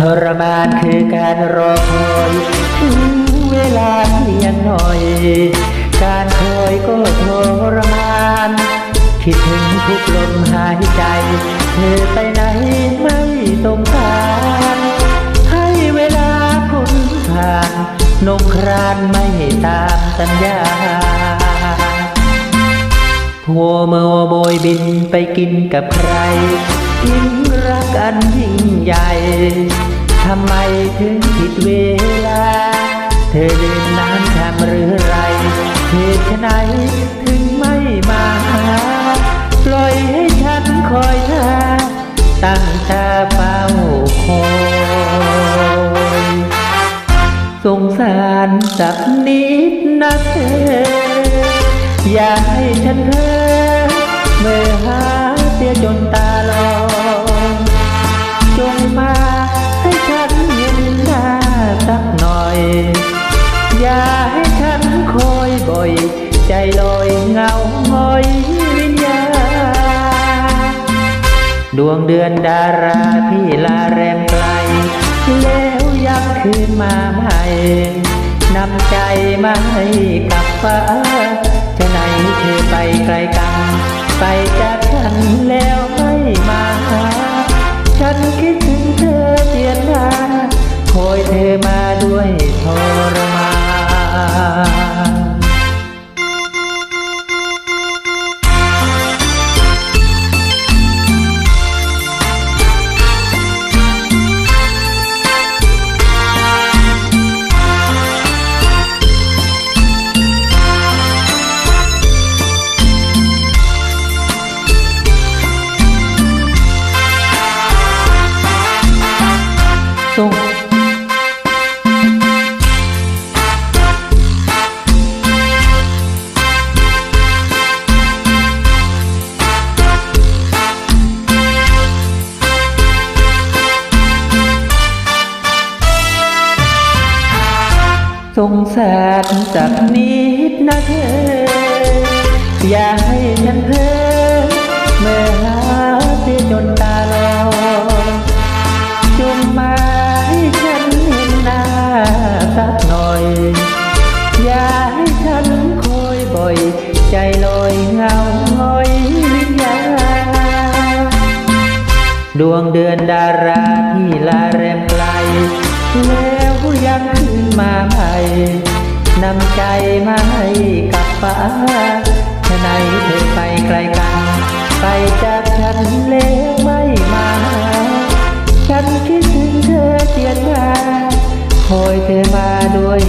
ทรมานคือการรอคอยถึงเวลาเพียงหน่อย การคอยก็ทรมาน คิดถึงทุกลมหายใจ เธอไปไหนไม่สงสารให้เวลาพ้นผ่านนงครานไม่ตามสัญญาหัวเมื่อโบยบินไปกินกับใครทิ้งรักอันยิ่งใหญ่ ทำไมถึงผิดเวลา เธอเดินน้ำทำหรือไรเหตุไฉนถึงไม่มาหาปล่อยให้ฉันคอยท่าตั้งตาเฝ้าคอยสงสารสักนิดนะเธอ อย่าให้ฉันเพ้อ ดวงเดือนดาราพี่ลาแรงไกล แล้วยังคืนมาใหม่นำใจมาให้กับฟ้าจะไหนเธอไปไกลกัน ไปจากฉันแล้ว สงสารสักนิดนะเธอ อย่าให้ฉันเพ้อเมื่อหาเสียจนตาลอยจงมาให้ฉันเห็นหน้าสักหน่อย อย่าให้ฉันคอยบ่อย ใจลอยเหงาหงอยวิญญาดวงเดือนดาราที่ลาแรมไกลแล้วยังคืนมา นำใจมาให้กับป้าทนายเดินไปไกลกัน ไปจากฉันเล็วไม่มา ฉันคิดถึงเธอเจียนมาคอยเธอมาด้วย